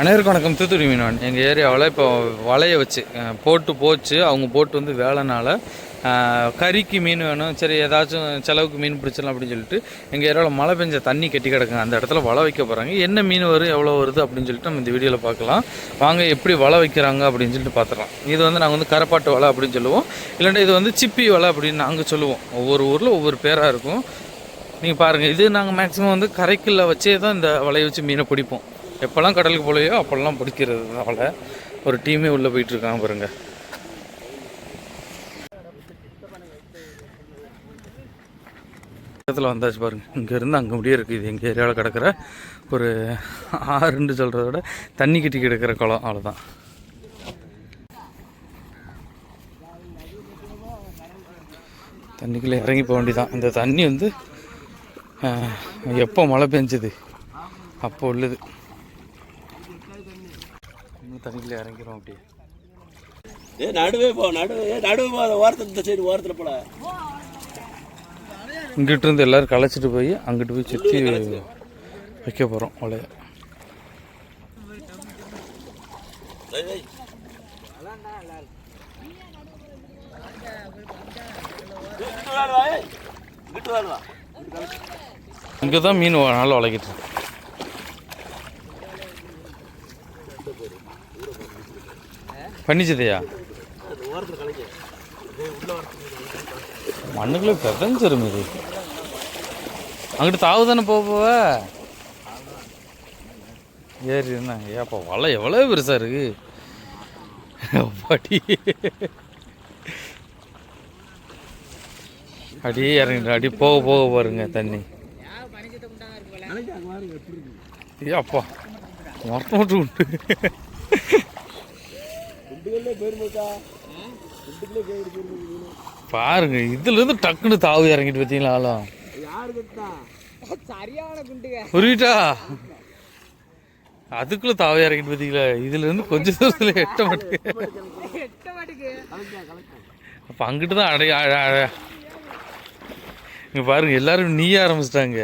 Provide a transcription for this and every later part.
அனைவருக்கும் வணக்கம். தூத்துக்குடி மீனவன். எங்கள் ஏரியாவில் இப்போ வலையை வச்சு போட்டு போச்சு. அவங்க போட்டு வந்து வேலைனால கறிக்கு மீன் வேணும். சரி ஏதாச்சும் செலவுக்கு மீன் பிடிச்சிடலாம் அப்படின்னு சொல்லிட்டு எங்கள் ஏரியாவில் மழை பெஞ்ச தண்ணி கட்டி கிடக்குங்க அந்த இடத்துல வலை வைக்க போகிறாங்க என்ன மீன் வரும் எவ்வளோ வருது அப்படின்னு சொல்லிட்டு நம்ம இந்த வீடியோவில் பார்க்கலாம். வாங்க எப்படி வலை வைக்கிறாங்க அப்படின்னு சொல்லிட்டு பார்த்துக்கலாம் இது வந்து நாங்கள் வந்து கரப்பாட்டு வலை அப்படின்னு சொல்லுவோம். இல்லைன்னா இது வந்து சிப்பி வலை அப்படின்னு நாங்கள் சொல்லுவோம். ஒவ்வொரு ஊரில் ஒவ்வொரு பேராக இருக்கும். நீங்கள் பாருங்கள் இது நாங்கள் மேக்ஸிமம் வந்து கரைக்குள்ளே வச்சே தான் இந்த வலையை வச்சு மீனை பிடிப்போம். எப்போல்லாம் கடலுக்கு போலையோ அப்போல்லாம் பிடிக்கிறது தான் ஒரு டீமே உள்ளே போயிட்டுருக்காங்க பாருங்க. இடத்துல வந்தாச்சு பாருங்க. இங்கேருந்து அங்கே முடியே இருக்குது இது எங்கள் ஏரியாவில் கிடக்கிற ஒரு ஆறுன்னு சொல்கிறத விட தண்ணி கட்டி கிடக்கிற குளம் அவ்வளோதான் தண்ணிக்குள்ளே இறங்கி போக வேண்டியதான் இந்த தண்ணி வந்து எப்போ மழை பெஞ்சுது? அப்போ உள்ளது. இன்னும் தண்ணிக்குள்ளே இறங்கிறோம் அப்படியே. ஏ நடுவே போ நடுவே நடுவே போ ஓரத்துல இந்த சைடு ஓரத்தில் போல இங்கிட்டு இருந்து எல்லாரும் களைச்சிட்டு போய் அங்கிட்டு போய் சுற்றி வைக்க போகிறோம் வலைய. இங்கே தான் மீன் நல்லா வளைக்கிட்டு பண்ணிச்சதையா? மண்ணுக்குள்ளே பிதஞ்சிரும் இது. அங்கிட்டு தாவு தானே போக போவ? ஏறி இருந்தாங்க ஏப்பா வலை எவ்வளோ பெருசாக இருக்கு? அடி அடியே இறங்கிட்டு அடி போக போக பாருங்க தண்ணி. ஏ அப்பா மரத்தை மட்டும் உண்டு. பாருங்க இதுல இருந்து டக்குன்னு தாவு இறங்கிட்டு பார்த்தீங்களா ஆளும்? யாரு கட்டா? புரியுதா? அதுக்குள்ள தாவே இறங்கிட்டு பார்த்தீங்களா இதுல இருந்து கொஞ்ச தூரத்துல எட்ட மாட்டேங்க அப்ப அங்கிட்டு தான் அடைய அட- அட- இங்க பாருங்க எல்லாரும் நீய ஆரம்பிச்சிட்டாங்க.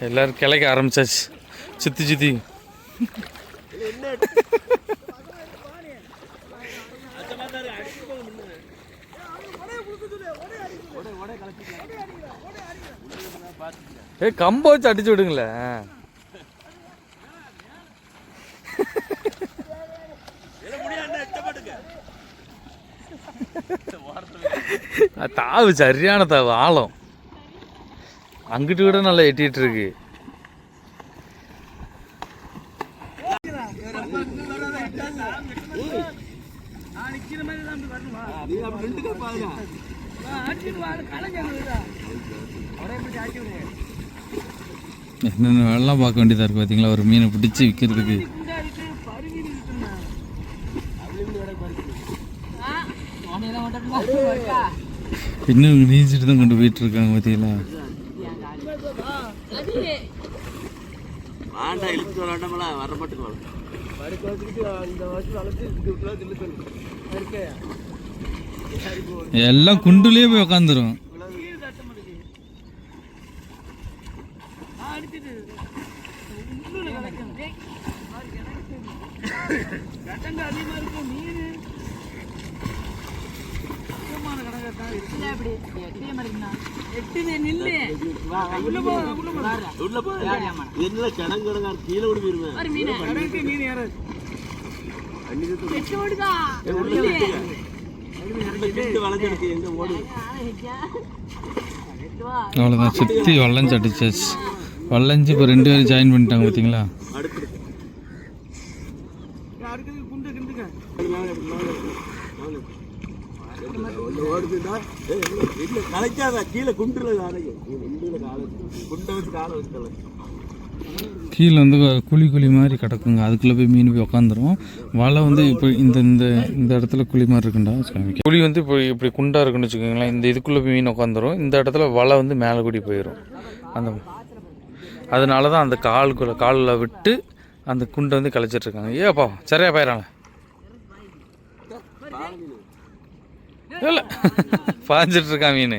எல்லாரும் கிளைக்க ஆரம்பிச்சாச்சு. சுத்தி சுத்தி. ஏ கம்ப வச்சு அடிச்சு விடுங்களேன் தாவு சரியான தாவு ஆழம். அங்கிட்டு கூட நல்லா எட்டிட்டு இருக்கு. நீ அப்படி ரெண்டு பாருங்க. என்னென்ன வேலைலாம் பார்க்க வேண்டியதாக இருக்குது பார்த்தீங்களா? ஒரு மீனை பிடிச்சி விற்கிறதுக்கு இன்னும் நீஞ்சிட்டு தான் கொண்டு போயிட்டு இருக்காங்க பார்த்தீங்களா வேண்டாம் இழுத்து விளாண்டாமல வர மாட்டேங்க இந்த வருஷம் வளர்த்து எல்லாம் குண்டுலேயே போய் உக்காந்துரும். உள்ள போ. என்ன கிணங்கு கிடங்கா கீழே விடு அவ்வளோதான் சுற்றி வளைஞ்சு அடிச்சாச்சு வளைஞ்சு இப்போ ரெண்டு பேரும் ஜாயின் பண்ணிட்டாங்க பார்த்தீங்களா அடுத்து கலைக்காத கீழே குண்டுல காலைக்கு. காலை குண்டை வச்சு காலை வச்சு கீழே வந்து குழி குழி மாதிரி கிடக்குங்க. அதுக்குள்ளே போய் மீன் போய் உக்காந்துரும் வலை வந்து இப்போ இந்த இந்த இந்த இடத்துல குழி மாதிரி இருக்குண்டா? சாமி குழி வந்து இப்போ இப்படி குண்டாக இருக்குன்னு வச்சுக்கோங்களேன் இந்த இதுக்குள்ளே போய் மீன் உட்காந்துரும் இந்த இடத்துல வலை வந்து மேலே கூடி போயிடும் அந்த அதனால தான் அந்த காலுக்குள்ளே காலில் விட்டு அந்த குண்டை வந்து கழிச்சிட்ருக்காங்க ஏப்பா சரியா போயிடறாங்க இல்லை பாஞ்சிட்டு மீன்.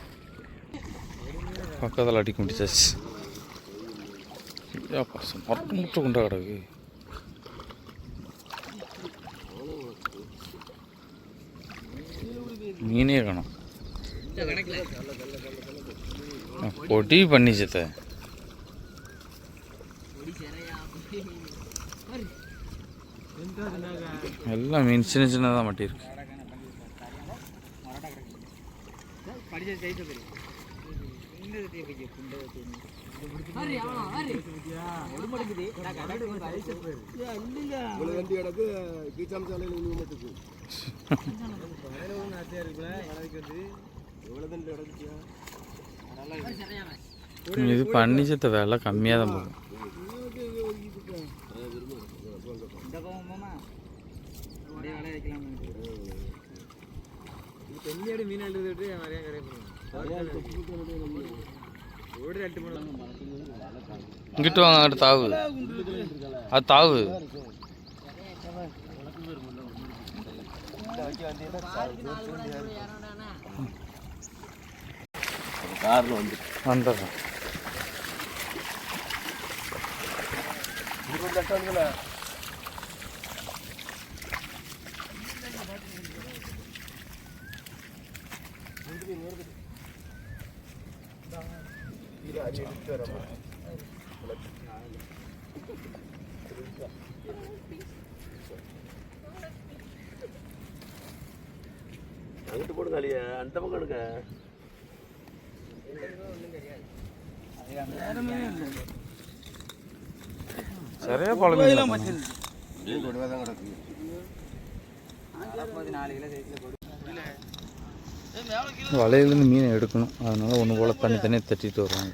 பக்கத்தில் அடிக்க முடிச்சாச்சு ஏப்பா மொட்டை முட்டை குண்டா கிடக்கு. மீனே காணும். பொடி பண்ணிச்சத எல்லாம் மீன் சின்ன சின்னதாக மாட்டியிருக்கு கீச்சாம சாலையில் இன்னும் மட்டுக்கு ஆசையா இருக்குல்ல வரதுக்கு வந்து எவ்வளோ தண்ணி கிடக்குச்சியா இது பன்னிச்சத்த வேலை கம்மியாக தான் போகும் மீன் எழுதி விட்டு நிறையா கிடையாது இங்கிட்டு வாங்க அங்கிட்டு தாவு. அது தாவு. காரில் வந்து வந்துடுறேன் இது கொஞ்சம் கஷ்டம் இருக்குல்ல அங்கிட்டு போடுங்க அழிய. அந்த பக்கம் எடுங்க. சரியா பழம் மீன் கொடுவா தான் கிடக்கு வலையிலேருந்து மீனை எடுக்கணும். அதனால ஒன்று போல் தண்ணி தனியாக தட்டிட்டு வருவாங்க.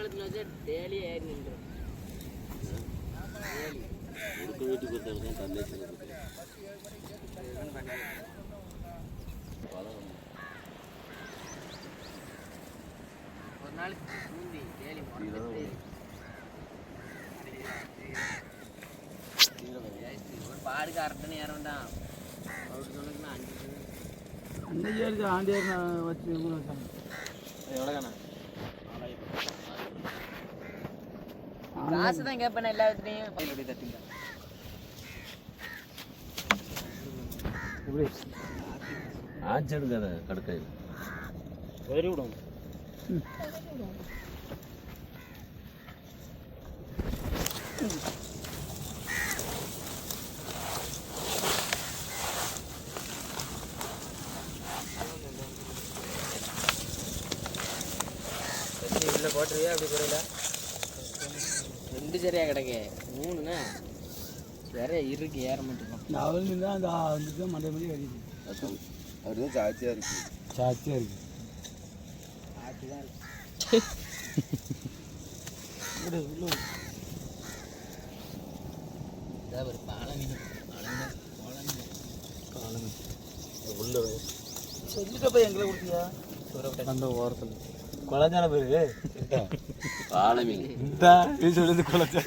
தேன்பாலத்தில் வச்சா டெய்லி ஏறி நின்றுடும் உடுக்க வீட்டுக்கு தான் தந்தை ஒரு நாளைக்கு பூந்தி டெய்லி ஒரு பாடுக்கு அரட்டனை ஏற வேண்டாம்? அவருக்கு சொன்னதுன்னா அஞ்சு அன்னைக்கு ஆண்டியார் நான் வச்சு எவ்வளோண்ணா காசு தான் கேட்பேன் எல்லா இடத்துலையும் அப்படி தட்டுங்க. ஆச்சு எடுக்காத கடுக்காயில் விடும். போட்டுருவியா? அப்படி குறையில ரெண்டு சரியா கிடக்கு மூணுண்ணா வேற இருக்கு ஏற மாட்டேங்க மீன் தான் அந்த வந்துட்டு தான் மண்டை மணி வரியுது அவர் தான் சாட்சியாக இருக்கு. சாத்தியாக இருக்கு. உள்ள விடு. இதான் ஒரு பாலை மீன் பாலை மீன் பாலை மீன் முள்ளு செஞ்சுட்டு போய் எங்களை கொடுத்தியா? அந்த ஓரத்தில். குழஞ்சான பேரு வாழை மீன் இந்த நீ சொல்லி குழஞ்சா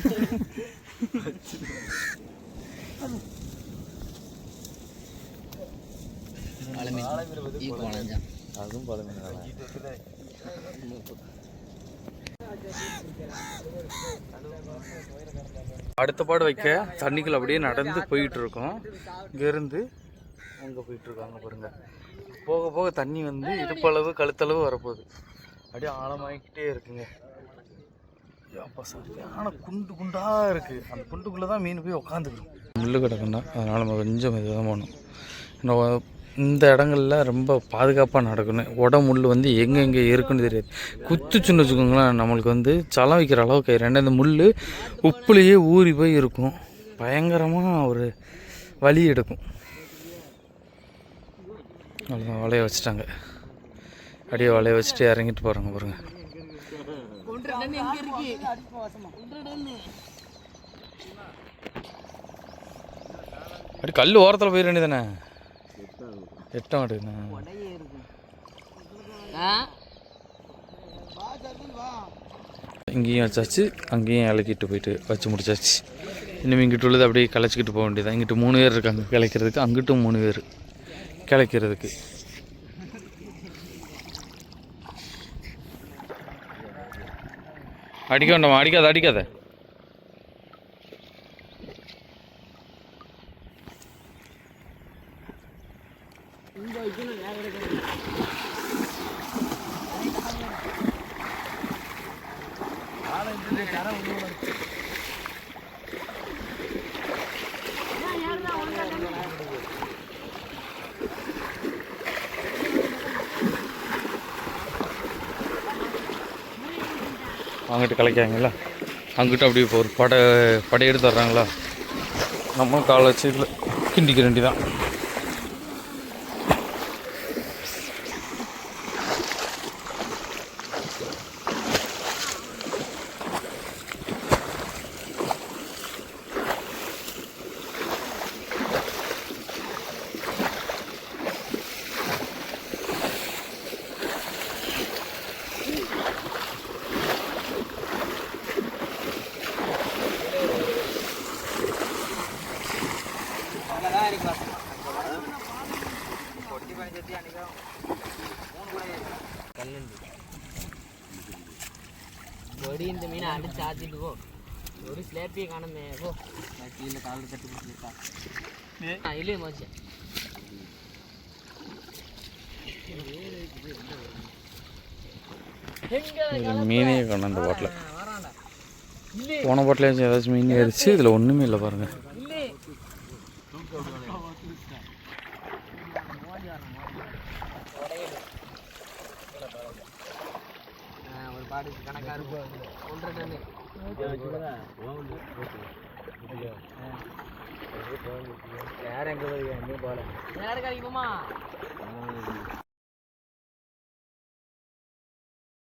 அதுவும் பல மீன் அடுத்த பாடு வைக்க தண்ணிக்குள்ள அப்படியே நடந்து போயிட்டு இருக்கோம் இங்கேருந்து அங்கே போயிட்டு இருக்காங்க பாருங்க. போக போக தண்ணி வந்து இடுப்பளவு கழுத்தளவு வரப்போகுது. அப்படியே ஆழமாகிக்கிட்டே இருக்குங்க. அப்போ சரியான குண்டு குண்டாக இருக்குது அந்த குண்டுக்குள்ளே தான் மீன் போய் உக்காந்துக்கணும். முள்ளு கிடக்குன்னா அதனால் நம்ம கொஞ்சம் இதுதான் போகணும். இன்னும் இந்த இடங்கள்ல ரொம்ப பாதுகாப்பாக நடக்கணும். உட முள் வந்து எங்கெங்கே இருக்குன்னு தெரியாது. குத்துச்சுன்னு வச்சுக்கோங்களேன் நம்மளுக்கு வந்து சலம் வைக்கிற அளவுக்கு ரெண்டு இந்த முள் உப்புலேயே ஊறி போய் இருக்கும். பயங்கரமாக ஒரு வலி எடுக்கும். அவ்வளோதான் வலைய வச்சுட்டாங்க. அப்படியே வலைய வச்சுட்டு இறங்கிட்டு போகிறாங்க பாருங்க. அப்படி கல் ஓரத்தில் போயிட வேண்டியதானே எட்டம் அடுக்குண்ணா இங்கேயும் வச்சாச்சு அங்கேயும் இலக்கிட்டு போயிட்டு வச்சு முடிச்சாச்சு. இன்னும் இங்கிட்டு உள்ளது அப்படியே கிளச்சிக்கிட்டு போக வேண்டியதான் இங்கிட்டு மூணு பேர் இருக்காங்க கிளைக்கிறதுக்கு அங்கிட்டும் மூணு பேர் கிளைக்கிறதுக்கு அடிக்க வேண்டாமா? அடிக்காத அடிக்காத. அங்கிட்டு கலைக்காங்களா அங்கிட்டு அப்படியே இப்போ ஒரு படை படையெடுத்து வர்றாங்களா? நம்மளும் காலை வச்சு இதில் கிண்டிக்க ஒடி இந்த மீனை அடிச்சு ஆத்திட்டு போ ஒரு ஸ்லேப்பியை காணுமே போ கீழே காலில் தட்டி பிடிச்சிருக்கா இல்லையே மாச்சு மீனே காணும் அந்த பாட்டில் போன பாட்டில் ஏதாச்சும் மீன் ஏறிச்சு இதில் ஒன்றுமே இல்லை பாருங்கள்